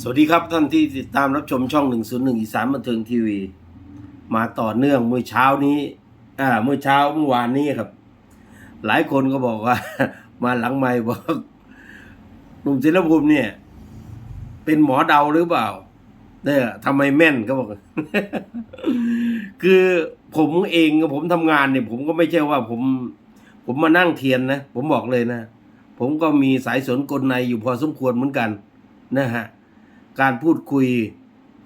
สวัสดีครับท่านที่ติดตามรับชมช่อง 101 อีสานบันเทิงทีวี มาต่อเนื่องเมื่อเช้านี้ อ่า เมื่อเช้าเมื่อวานนี้ครับ หลายคนก็บอกว่า มาหลังไม่บอกหนุ่มศิลภูมิเนี่ย เป็นหมอเดาหรือเปล่าเนี่ยทำไมแม่นเขาบอก คือผมเองกับผมทำงานเนี่ย ผมก็ไม่ใช่ว่าผม ผมมานั่งเทียนนะ ผมบอกเลยนะ ผมก็มีสายสนกลในอยู่พอสมควรเหมือนกัน นะฮะ การพูดคุย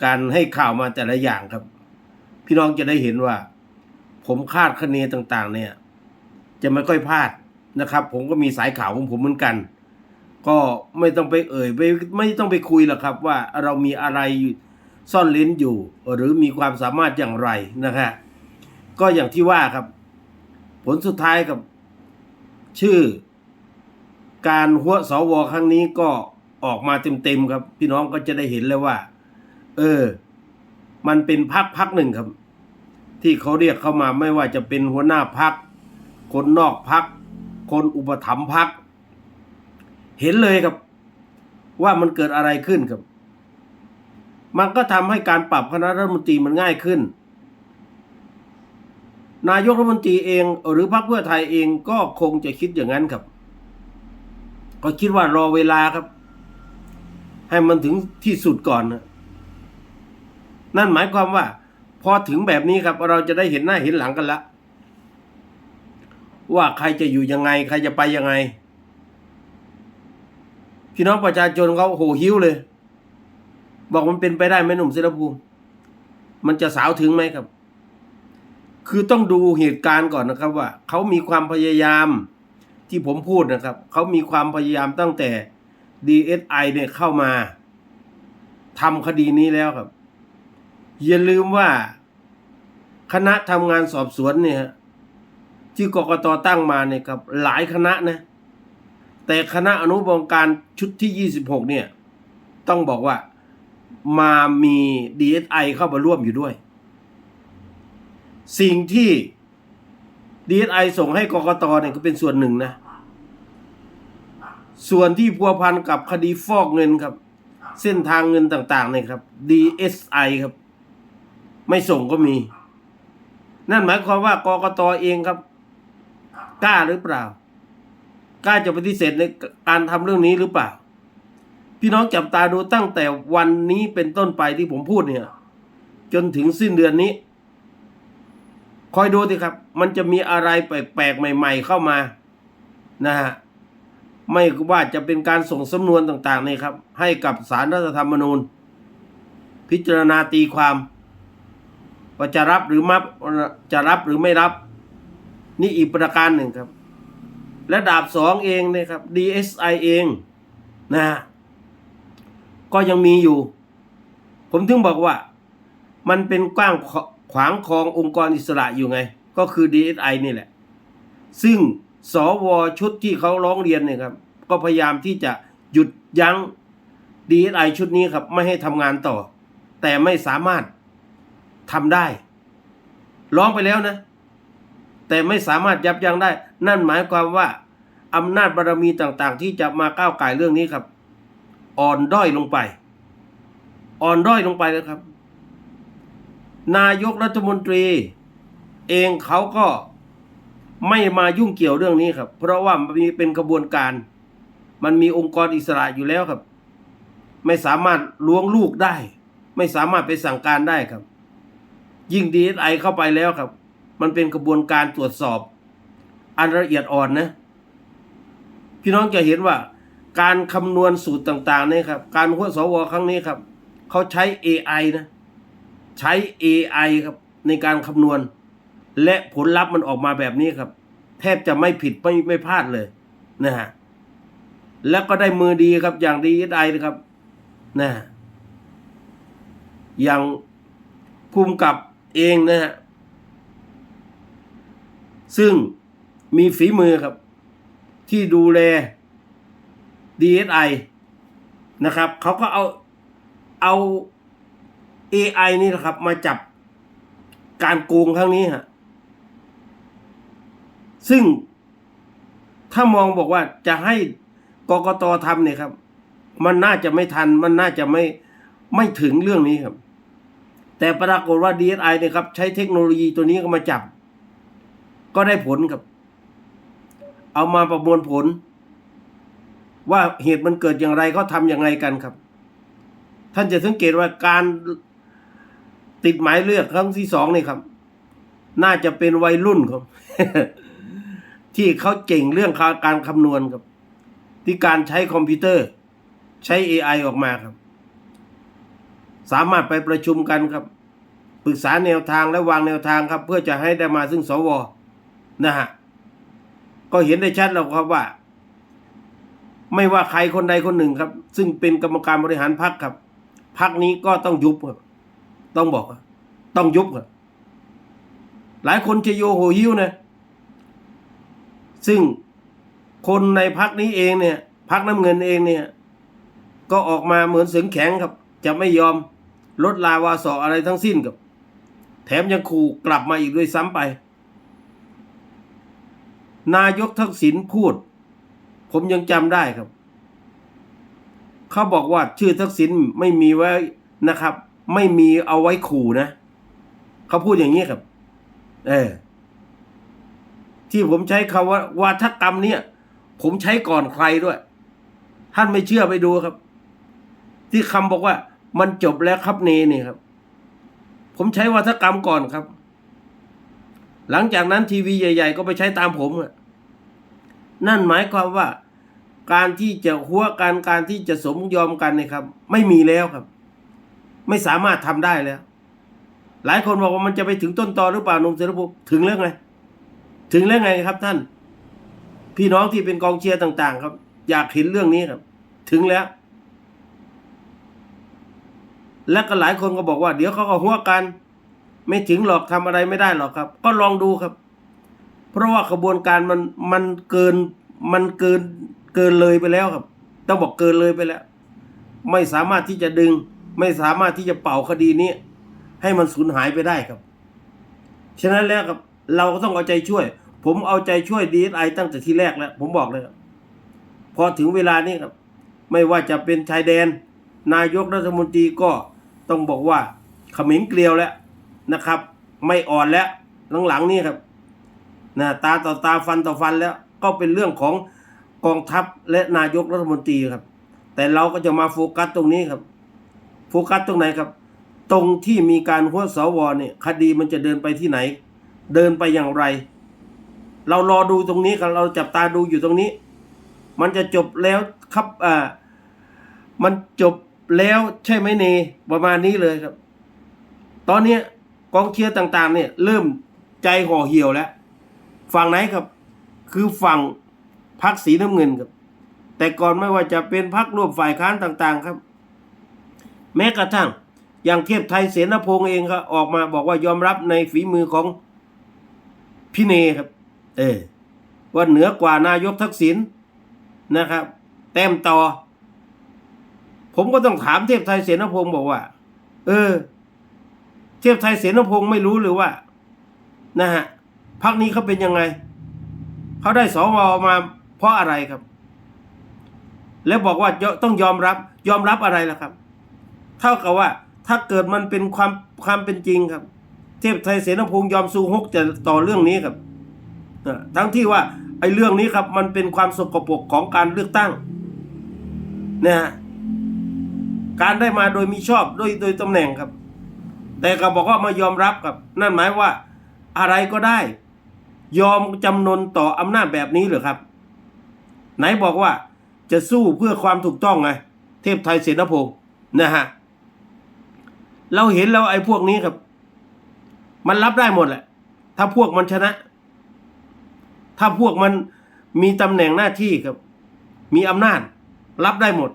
การให้ข่าวมาแต่ละอย่างครับ พี่น้องจะได้เห็นว่า ผมคาดคะเนต่างๆ เนี่ย จะไม่ค่อยพลาดนะครับ ผมก็มีสายข่าวของผมเหมือนกัน ก็ไม่ต้องไปเอ่ยไม่ไม่ต้องไปคุยหรอกครับ ว่าเรามีอะไรซ่อนเลนอยู่ หรือมีความสามารถอย่างไรนะฮะก็อย่างที่ว่าครับ ผลสุดท้ายกับชื่อ การหัวสวครั้งนี้ก็ ออกมาเต็มๆครับ พี่น้องก็จะได้เห็นแล้วว่า เออ มันเป็นพักพักหนึ่งครับ ที่เขาเรียกเข้ามาไม่ว่าจะเป็นหัวหน้าพัก คนนอกพัก คนอุปถัมภ์พัก เห็นเลยครับ ว่ามันเกิดอะไรขึ้นครับ มันก็ทำให้การปรับคณะรัฐมนตรีมันง่ายขึ้นนายกรัฐมนตรีเองหรือพรรคเพื่อไทยเองก็คงจะคิดอย่างนั้นครับ ก็คิดว่ารอเวลาครับ ให้มันถึงที่สุดก่อนนะนั่นหมายความว่า พอถึงแบบนี้ครับ เราจะได้เห็นหน้าเห็นหลังกันละว่าใครจะอยู่ยังไง ใครจะไปยังไง พี่น้องประชาชนเขาโหหิวเลย บอกมันเป็นไปได้ไหมหนุ่มศิลภูมิ มันจะสาวถึงไหมครับ คือต้องดูเหตุการณ์ก่อนนะครับว่าเขามีความพยายามที่ผมพูดนะครับ เขามีความพยายามตั้งแต่ DSI เนี่ยเข้ามาทำคดีนี้แล้วครับ อย่าลืมว่าคณะทำงานสอบสวนเนี่ยที่กกตตั้งมาเนี่ยครับหลายคณะนะแต่คณะอนุบงการชุดที่ 26 เนี่ย ต้องบอกว่ามามี DSI เข้ามาร่วมอยู่ด้วย สิ่งที่ DSI ส่งให้กกตเนี่ยก็เป็นส่วนหนึ่งนะ ส่วนที่พัวพันกับคดีฟอกเงินครับ เส้นทางเงินต่างๆเนี่ยครับ DSI ครับ ไม่ส่งก็มี นั่นหมายความว่ากกตเองครับ กล้าหรือเปล่า กล้าจะปฏิเสธในการทำเรื่องนี้หรือเปล่า พี่น้องจับตาดูตั้งแต่วันนี้เป็นต้นไปที่ผมพูดเนี่ย จนถึงสิ้นเดือนนี้ คอยดูสิครับ มันจะมีอะไรแปลกๆใหม่ ๆ เข้ามา นะฮะ ไม่ว่าจะเป็นการส่งสำนวนต่างๆนี่ครับ ให้กับสารรัฐธรรมนูญ พิจารณาตีความว่าจะรับหรือมับจะรับหรือไม่รับ นี่อีกประการหนึ่งครับ และดาบสองเองนี่ครับ DSI เองนะก็ยังมีอยู่ ผมถึงบอกว่า มันเป็นกว้างขวางคลององค์กรอิสระอยู่ไง ก็คือ DSI นี่แหละ ซึ่ง สวชุดที่เขาร้องเรียนเนี่ยครับ ก็พยายามที่จะหยุดยั้ง DSI ชุดนี้ครับ ไม่ให้ทำงานต่อ แต่ไม่สามารถทำได้ ร้องไปแล้วนะ แต่ไม่สามารถยับยั้งได้ นั่นหมายความว่าอำนาจบารมีต่างๆ ที่จะมาก้าวไก่เรื่องนี้ครับ อ่อนด้อยลงไป อ่อนด้อยลงไปแล้วครับ นายกรัฐมนตรี เองเขาก็ ไม่มายุ่งเกี่ยวเรื่องนี้ครับ เพราะว่ามันมีเป็นกระบวนการ มันมีองค์กรอิสระอยู่แล้วครับ ไม่สามารถล้วงลูกได้ ไม่สามารถไปสั่งการได้ครับ ยิ่งดีไอเข้าไปแล้วครับ มันเป็นกระบวนการตรวจสอบ อันละเอียดอ่อนนะ พี่น้องจะเห็นว่า การคำนวณสูตรต่างๆนี่ครับ การหัวสวครั้งนี้ครับ เขาใช้ AI นะ ใช้ AI ครับในการคำนวณ และผลลัพธ์มันออกมาแบบนี้ครับ แทบจะไม่ผิดไม่ไม่พลาดเลยนะฮะแล้วก็ได้มือดีครับ อย่างดีไอนะครับนะฮะอย่างภูมิกับเองนะฮะซึ่งมีฝีมือครับ ที่ดูแล DSI นะครับเขาก็เอาเอา AI นี่นะครับ มาจับการโกงครั้งนี้ฮะ ซึ่งถ้ามองบอกว่าจะให้กกตทำเนี่ยครับ มันน่าจะไม่ทัน มันน่าจะไม่ไม่ถึงเรื่องนี้ครับ แต่ปรากฏว่า DSI เนี่ยครับ ใช้เทคโนโลยีตัวนี้ก็มาจับ ก็ได้ผลครับ เอามาประมวลผล ว่าเหตุมันเกิดอย่างไรเขาทำอย่างไรกันครับ ท่านจะสังเกตว่าการติดหมายเลือกครั้งที่สองนี่ครับ น่าจะเป็นวัยรุ่นครับ ที่เขาเก่งเรื่องการคำนวณครับ ที่การใช้คอมพิวเตอร์ ใช้ AI ออกมาครับ สามารถไปประชุมกันครับ ปรึกษาแนวทางและวางแนวทางครับ เพื่อจะให้ได้มาซึ่งสวนะฮะก็เห็นได้ชัดแล้วครับว่า ไม่ว่าใครคนใดคนหนึ่งครับ ซึ่งเป็นกรรมการบริหารพรรคครับพรรคนี้ก็ต้องยุบครับต้องบอกต้องยุบครับหลายคนจะโยโหหิวนะ ซึ่งคนในพักนี้เองเนี่ยพักน้ำเงินเองเนี่ย ก็ออกมาเหมือนเสียงแข็งครับ จะไม่ยอมลดลาวาสออะไรทั้งสิ้นครับ แถมยังขู่กลับมาอีกด้วยซ้ำไป นายกทักษิณพูด ผมยังจำได้ครับ เขาบอกว่าชื่อทักษิณไม่มีไว้นะครับ ไม่มีเอาไว้ขู่นะ เขาพูดอย่างนี้ครับ เออ ที่ผมใช้คำว่าวาทกรรมเนี่ย ผมใช้ก่อนใครด้วย ท่านไม่เชื่อไปดูครับ ที่คำบอกว่า มันจบแล้วครับเนนี่ครับ ผมใช้วาทกรรมก่อนครับ หลังจากนั้นทีวีใหญ่ ๆ ก็ไปใช้ตามผมอะนั่นหมายความว่า การที่จะหัวกันการที่จะสมยอมกันนี่ยครับ ไม่มีแล้วครับ ไม่สามารถทำได้แล้ว หลายคนบอกว่ามันจะไปถึงต้นตอหรือเปล่านุ่มเสรีภูมิถึงแล้วไง ถึงแล้วไงครับท่าน พี่น้องที่เป็นกองเชียร์ต่าง ๆ ครับ อยากเห็นเรื่องนี้ครับ ถึงแล้ว และก็หลายคนก็บอกว่า เดี๋ยวเขาก็หัวกัน ไม่ถึงหรอกทำอะไรไม่ได้หรอกครับ ก็ลองดูครับ เพราะว่าขบวนการมันมันเกินมันเกินเกินเลยไปแล้วครับ ต้องบอกเกินเลยไปแล้ว ไม่สามารถที่จะดึง ไม่สามารถที่จะเป่าคดีนี้ให้มันสูญหายไปได้ครับ ฉะนั้นแล้วครับ เราก็ต้องเอาใจช่วย ผมเอาใจช่วยดีไอตั้งแต่ที่แรกแล้ว ผมบอกเลยครับพอถึงเวลานี้ครับ ไม่ว่าจะเป็นชายแดน นายกรัฐมนตรีก็ต้องบอกว่าขมิงเกลียวแล้วนะครับ ไม่อ่อนแล้วหลังๆนี่ครับนะตาต่อตาฟันต่อฟันแล้ว ก็เป็นเรื่องของกองทัพและนายกรัฐมนตรีครับ แต่เราก็จะมาโฟกัสตรงนี้ครับ โฟกัสตรงไหนครับ ตรงที่มีการหัวสวเนี่ยคดีมันจะเดินไปที่ไหน เดินไปอย่างไร เรารอดูตรงนี้ครับเราจับตาดูอยู่ตรงนี้ มันจะจบแล้วครับอ่ามันจบแล้วใช่ไหมเนประมาณนี้เลยครับ ตอนนี้กองเชียร์ต่างๆ เนี่ย เริ่มใจห่อเหี่ยวแล้ว ฝั่งไหนครับ คือฝั่งพักสีน้ำเงินครับ แต่ก่อนไม่ว่าจะเป็นพักร่วมฝ่ายค้านต่างๆครับ แม้กระทั่งอย่างเทียบไทยเสนพงษ์เองครับออกมาบอกว่ายอมรับในฝีมือของ พี่เนครับ เออ ว่าเหนือกว่านายกทักษิณนะครับ แต้มต่อ ผมก็ต้องถามเทพไทยเสนพงศ์บอกว่า เออ เทพไทยเสนพงศ์ไม่รู้หรือว่า นะฮะพักนี้เขาเป็นยังไง เขาได้สวมาเพราะอะไรครับ แล้วบอกว่าต้องยอมรับ ยอมรับอะไรล่ะครับ เท่ากับว่า ถ้าเกิดมันเป็นความความเป็นจริงครับ เทพไทยเสนพงศ์ยอมสู้ฮกจะต่อเรื่องนี้ครับทั้งที่ว่าไอ้เรื่องนี้ครับมันเป็นความสกปรกของการเลือกตั้งนะฮะการได้มาโดยมีชอบโดยโดยตำแหน่งครับ แต่ก็บอกว่ามายอมรับครับ นั่นหมายว่าอะไรก็ได้ ยอมจำนนต่ออำนาจแบบนี้เหรือครับ ไหนบอกว่าจะสู้เพื่อความถูกต้องไงเทพไทยเสนพงศ์นะฮะเราเห็นแล้วไอ้พวกนี้ครับ มันรับได้หมดแหละ ถ้าพวกมันชนะ ถ้าพวกมันมีตำแหน่งหน้าที่ครับ มีอำนาจ รับได้หมด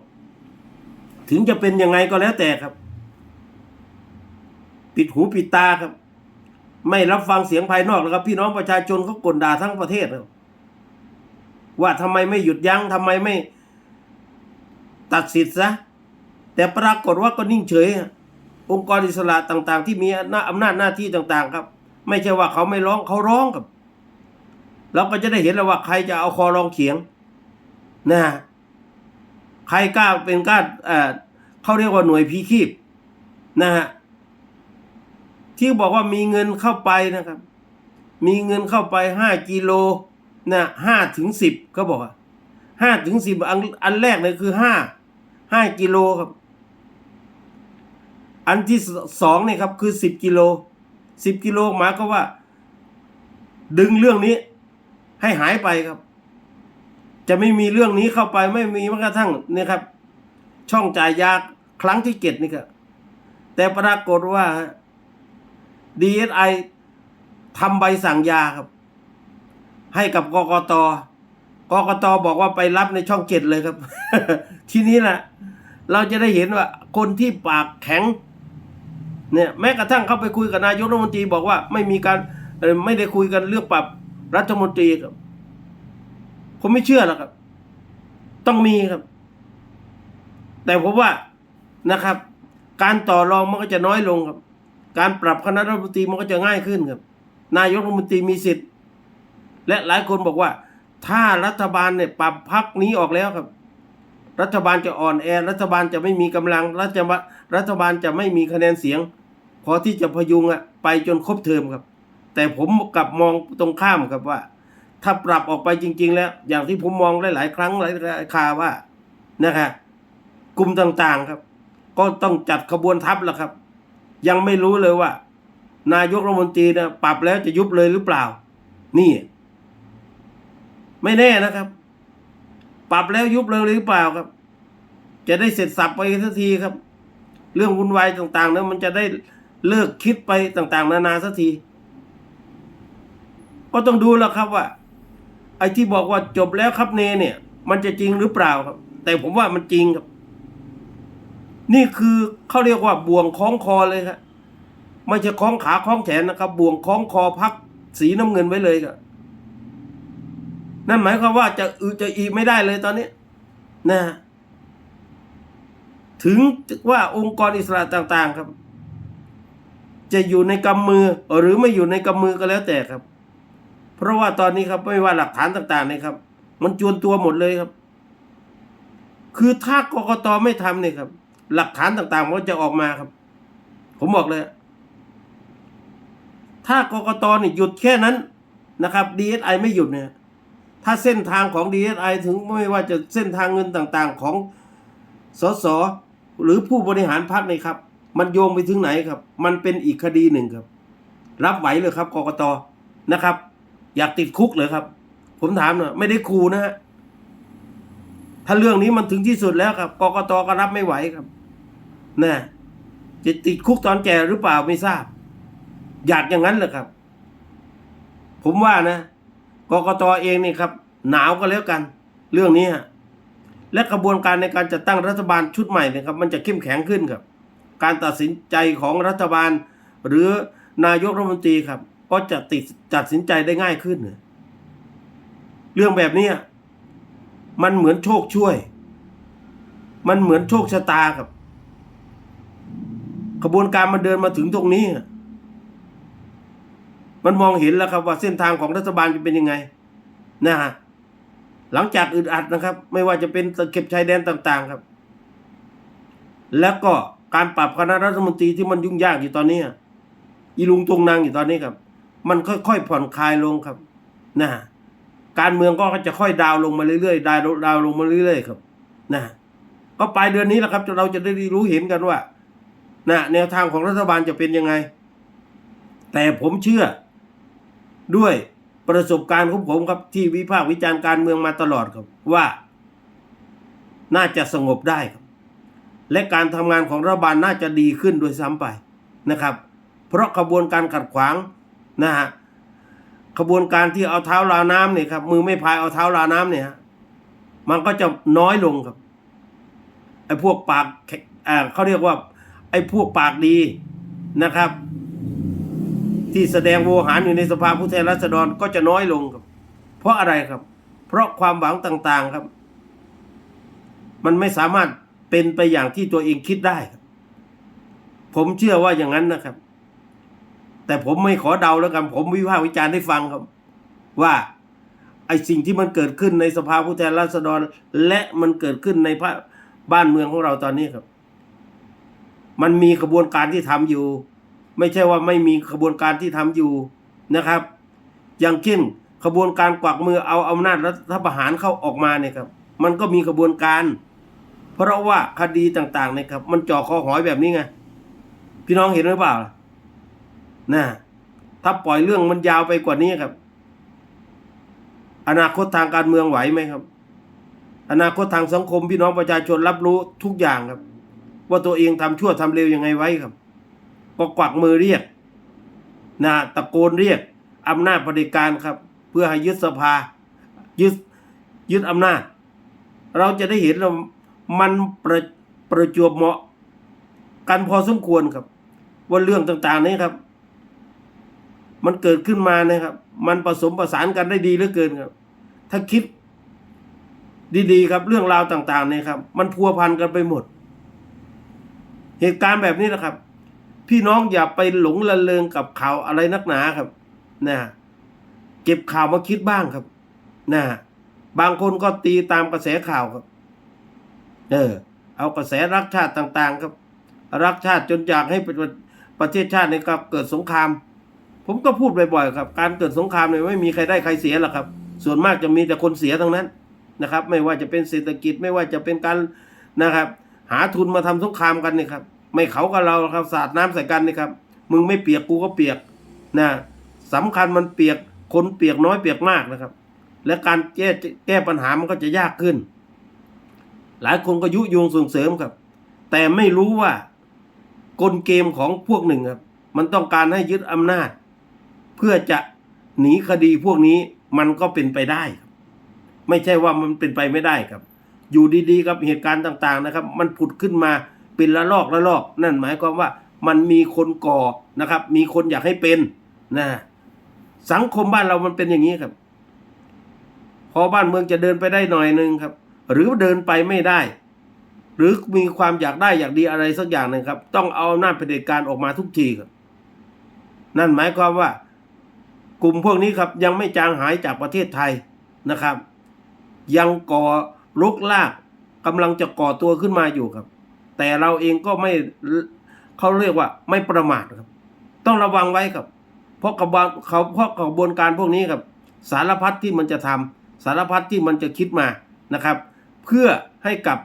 ถึงจะเป็นยังไงก็แล้วแต่ครับ ปิดหูปิดตาครับ ไม่รับฟังเสียงภายนอกแล้วครับ พี่น้องประชาชนเขากลด่าทั้งประเทศครับว่าทำไมไม่หยุดยั้งทำไมไม่ตัดสิทธิ์ซะแต่ปรากฏว่าก็นิ่งเฉย องค์กรอิสระต่างๆ ที่มีอำนาจหน้าที่ต่าง ๆ ครับ ไม่ใช่ว่าเขาไม่ร้องเขาร้องครับเราก็จะได้เห็นแล้วว่าใครจะเอาคอรองเขียงนะใครกล้าเป็นกล้าเอ่อเขาเรียกว่าหน่วยพีคีบนะฮะที่บอกว่ามีเงินเข้าไปนะครับ มีเงินเข้าไปห้ากิโลนะห้าถึงสิบเขาบอกว่าห้าถึงสิบอันอันแรกเลยคือห้าห้ากิโลครับ อันที่สองเนี่ยครับคือสิบกิโลสิบกิโลหมายก็ว่า ดึงเรื่องนี้ ให้หายไปครับ จะไม่มีเรื่องนี้เข้าไปไม่มีแม้กระทั่งเนี่ยครับ ช่องจ่ายยาครั้งที่เจ็ดนี่ครับแต่ปรากฏว่าดีเอสไอทำใบสั่งยาครับ ให้กับกกตกกตบอกว่าไปรับในช่องเจ็ดเลยครับ ทีนี้แหละเราจะได้เห็นว่าคนที่ปากแข็ง เนี่ยแม้กระทั่งเข้าไปคุยกับนายกรัฐมนตรีบอกว่าไม่มีการไม่ได้คุยกันเรื่องปรับรัฐมนตรีครับผมไม่เชื่อหรอกครับ ต้องมีครับ แต่ผมว่านะครับ การต่อรองมันก็จะน้อยลงครับ การปรับคณะรัฐมนตรีมันก็จะง่ายขึ้นครับ นายกรัฐมนตรีมีสิทธิ์ และหลายคนบอกว่า ถ้ารัฐบาลเนี่ยปรับพักนี้ออกแล้วครับ รัฐบาลจะอ่อนแอ รัฐบาลจะไม่มีกำลังรัฐบาลรัฐบาลจะไม่มีคะแนนเสียง พอที่จะพยุงอะไปจนครบเทอมครับ แต่ผมกลับมองตรงข้ามครับว่า ถ้าปรับออกไปจริง ๆ แล้ว อย่างที่ผมมองหลาย ๆ ครั้งหลายๆคราว่านะครับกลุ่มต่างๆครับ ก็ต้องจัดขบวนทัพแล้วครับ ยังไม่รู้เลยว่า นายกรัฐมนตรีนะปรับแล้วจะยุบเลยหรือเปล่า นี่ ไม่แน่นะครับ ปรับแล้วยุบเลยหรือเปล่าครับ จะได้เสร็จสับไปสักทีครับ เรื่องวุ่นวายต่างๆนะมันจะได้ เลิกคิดไปต่าง ๆ นานาสักที ก็ต้องดูแล้วครับว่า ไอ้ที่บอกว่าจบแล้วครับเนเนี่ย มันจะจริงหรือเปล่าครับ แต่ผมว่ามันจริงครับ นี่คือเขาเรียกว่าบ่วงคล้องคอเลยครับไม่ใช่คล้องขาคล้องแขนนะครับ บ่วงคล้องคอพักสีน้ำเงินไว้เลยครับนั่นหมายความว่าจะอือจะอีไม่ได้เลยตอนนี้ นะฮะถึงว่าองค์กรอิสระต่าง ๆ ครับ จะอยู่ในกำมือหรือไม่อยู่ในกำมือก็แล้วแต่ครับ เพราะว่าตอนนี้ครับไม่ว่าหลักฐานต่างๆนี่ครับ มันจวนตัวหมดเลยครับ คือถ้ากกตไม่ทำเนี่ยครับ หลักฐานต่างๆมันจะออกมาครับ ผมบอกเลย ถ้ากกตเนี่ยหยุดแค่นั้นนะครับ DSI ไม่หยุดเนี่ยถ้าเส้นทางของ DSI ถึงไม่ว่าจะเส้นทางเงินต่างๆของสสหรือผู้บริหารพรรคนี่ครับ มันโยงไปถึงไหนครับ มันเป็นอีกคดีหนึ่งครับ รับไหวเลยครับกกตนะครับ อยากติดคุกเลยครับ ผมถามหน่อยไม่ได้คูนะฮะถ้าเรื่องนี้มันถึงที่สุดแล้วครับกกตก็รับไม่ไหวครับนะจะติดคุกตอนแก่หรือเปล่าไม่ทราบ อยากอย่างนั้นเหรอครับ ผมว่านะกกตเองนี่ครับ หนาวก็แล้วกัน เรื่องนี้ฮะและกระบวนการในการจัดตั้งรัฐบาลชุดใหม่เนะครับ มันจะเข้มแข็งขึ้นครับ การตัดสินใจของรัฐบาล หรือนายกรัฐมนตรีครับ ก็จะติดตัดสินใจได้ง่ายขึ้นเนี่ยเรื่องแบบนี้มันเหมือนโชคช่วย มันเหมือนโชคชะตาครับกระบวนการมันเดินมาถึงตรงนี้ มันมองเห็นแล้วครับว่าเส้นทางของรัฐบาลจะเป็นยังไงนะฮะหลังจากอึดอัดนะครับ ไม่ว่าจะเป็นตะเข็บชายแดนต่าง ๆครับ แล้วก็ การปรับคณะรัฐมนตรีที่มันยุ่งยากอยู่ตอนนี้อีลุงตรงนางอยู่ตอนนี้ครับ มันค่อยๆผ่อนคลายลงครับนะการเมืองก็จะค่อยดาวลงมาเรื่อยๆดาวดาวลงมาเรื่อยๆครับนะฮะก็ปลายเดือนนี้แหละครับเราจะได้รู้เห็นกันว่านะแนวทางของรัฐบาลจะเป็นยังไง แต่ผมเชื่อ ด้วยประสบการณ์ของผมครับที่วิพากษ์วิจารณ์การเมืองมาตลอดครับว่า น่าจะสงบได้ครับ และการทำงานของรัฐบาลน่าจะดีขึ้นโดยซ้ำไปนะครับ เพราะขบวนการขัดขวางนะฮะขบวนการที่เอาเท้าลาน้ำเนี่ยครับมือไม่พายเอาเท้าลาน้ำเนี่ยมันก็จะน้อยลงครับไอ้พวกปากเขาเรียกว่า ไอ้พวกปากดีนะครับ ที่แสดงโวหารอยู่ในสภาผู้แทนราษฎรก็จะน้อยลงครับ เพราะอะไรครับ เพราะความหวังต่างๆครับ มันไม่สามารถ เป็นไปอย่างที่ตัวเองคิดได้ครับผมเชื่อว่าอย่างนั้นนะครับ แต่ผมไม่ขอเดาแล้วกัน ผมวิพากษ์วิจารณ์ให้ฟังครับ ว่าไอ้สิ่งที่มันเกิดขึ้นในสภาผู้แทนราษฎร และมันเกิดขึ้นในพระบ้านเมืองของเราตอนนี้ครับ มันมีกระบวนการที่ทำอยู่ ไม่ใช่ว่าไม่มีกระบวนการที่ทำอยู่นะครับ อย่างเช่นกระบวนการกวักมือเอาอำนาจรัฐประหารเข้าออกมาเนี่ยครับ มันก็มีกระบวนการ เพราะว่าคดีต่างๆเนี่ยครับ มันจ่อคอหอยแบบนี้ไงพี่น้องเห็นหรือเปล่านะถ้าปล่อยเรื่องมันยาวไปกว่านี้ครับ อนาคตทางการเมืองไหวไหมครับ อนาคตทางสังคมพี่น้องประชาชนรับรู้ทุกอย่างครับ ว่าตัวเองทำชั่วทำเร็วยังไงไว้ครับ ก็กวักมือเรียกนะตะโกนเรียกอำนาจเผด็จการครับ เพื่อให้ยึดสภายึดยึดอำนาจ เราจะได้เห็นว่า มันประประจวบเหมาะกันพอสมควรครับ ว่าเรื่องต่างๆนี้ครับ มันเกิดขึ้นมานะครับ มันผสมประสานกันได้ดีเหลือเกินครับ ถ้าคิด ดีๆครับเรื่องราวต่างๆเนี่ยครับ มันพัวพันกันไปหมด เหตุการณ์แบบนี้นะครับ พี่น้องอย่าไปหลงละเลงกับข่าวอะไรนักหนาครับนะเก็บข่าวมาคิดบ้างครับนะบางคนก็ตีตามกระแสข่าวครับ เออ เอากระแสรักชาติต่างๆครับรักชาติจนอยากให้ประประเทศชาติในกับเกิดสงคราม ผมก็พูดบ่อยๆครับ การเกิดสงครามเนี่ยไม่มีใครได้ใครเสียหรอกครับ ส่วนมากจะมีแต่คนเสียทั้งนั้นนะครับ ไม่ว่าจะเป็นเศรษฐกิจไม่ว่าจะเป็นการนะครับ หาทุนมาทำสงครามกันนี่ครับ ไม่เขากับเราครับสาดน้ำใส่กันนี่ครับ มึงไม่เปียกกูก็เปียกนะสำคัญมันเปียกคนเปียกน้อยเปียกมากนะครับ และการแก้แก้ปัญหามันก็จะยากขึ้น หลายคนก็ยุยงส่งเสริมครับ แต่ไม่รู้ว่ากลเกมของพวกหนึ่งครับ มันต้องการให้ยึดอำนาจ เพื่อจะหนีคดีพวกนี้มันก็เป็นไปได้ ไม่ใช่ว่ามันเป็นไปไม่ได้ครับ อยู่ดีๆกับเหตุการณ์ต่างๆนะครับ มันผุดขึ้นมาเป็นละลอกละลอก นั่นหมายความว่ามันมีคนก่อนะครับ มีคนอยากให้เป็นนะสังคมบ้านเรามันเป็นอย่างนี้ครับ พอบ้านเมืองจะเดินไปได้หน่อยหนึ่งครับ หรือเดินไปไม่ได้ หรือมีความอยากได้อยากดีอะไรสักอย่างหนึ่งครับ ต้องเอาอำนาจเผด็จการออกมาทุกทีครับ นั่นหมายความว่า กลุ่มพวกนี้ครับยังไม่จางหายจากประเทศไทยนะครับ ยังก่อลุกลากกำลังจะก่อตัวขึ้นมาอยู่ครับ แต่เราเองก็ไม่เขาเรียกว่าไม่ประมาทครับ ต้องระวังไว้ครับ เพราะกระบวนเขาเพราะกระบวนการพวกนี้ครับ สารพัดที่มันจะทำสารพัดที่มันจะคิดมานะครับ เพื่อให้กลับ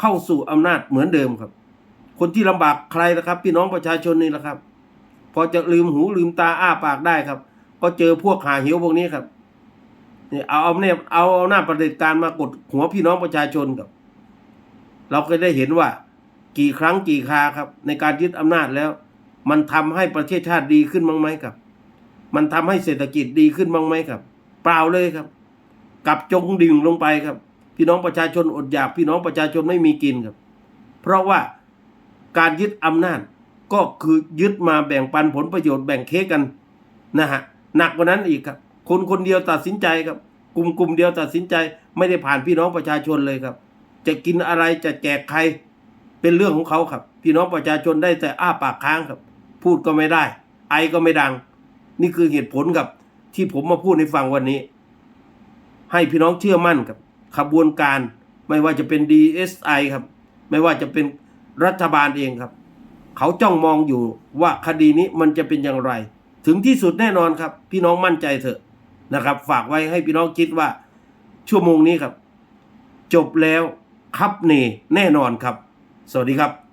เข้าสู่อำนาจเหมือนเดิมครับ คนที่ลำบากใครนะครับ พี่น้องประชาชนนี่แหละครับ พอจะลืมหูลืมตาอ้าปากได้ครับ ก็เจอพวกหาเหวพวกนี้ครับนี่เอาเอาเนี่ยเอาหน้าจประเด็จการมากดหัวพี่น้องประชาชนครับ เราก็ได้เห็นว่ากี่ครั้งกี่คาครับ ในการยึดอำนาจแล้ว มันทำให้ประเทศชาติดีขึ้นบ้างไหมครับ มันทำให้เศรษฐกิจดีขึ้นบ้างไหมครับ เปล่าเลยครับ กลับจงดิ่งลงไปครับ พี่น้องประชาชนอดอยากพี่น้องประชาชนไม่มีกินครับ เพราะว่าการยึดอำนาจก็คือยึดมาแบ่งปันผลประโยชน์แบ่งเค้กกันนะฮะหนักกว่านั้นอีกครับ คนคนเดียวตัดสินใจครับ กลุ่มกลุ่มเดียวตัดสินใจ ไม่ได้ผ่านพี่น้องประชาชนเลยครับ จะกินอะไรจะแจกใครเป็นเรื่องของเขาครับ พี่น้องประชาชนได้แต่อ้าปากค้างครับ พูดก็ไม่ได้ ไอก็ไม่ดัง นี่คือเหตุผลกับที่ผมมาพูดในฟังวันนี้ ให้พี่น้องเชื่อมั่นกับ ขบวนการ ไม่ว่าจะเป็น DSI ครับ ไม่ว่าจะเป็นรัฐบาลเองครับ เขาจ้องมองอยู่ว่าคดีนี้มันจะเป็นอย่างไร ถึงที่สุดแน่นอนครับ พี่น้องมั่นใจเถอะนะครับ ฝากไว้ให้พี่น้องคิดว่า ชั่วโมงนี้ครับ จบแล้วครับเนแน่นอนครับ สวัสดีครับ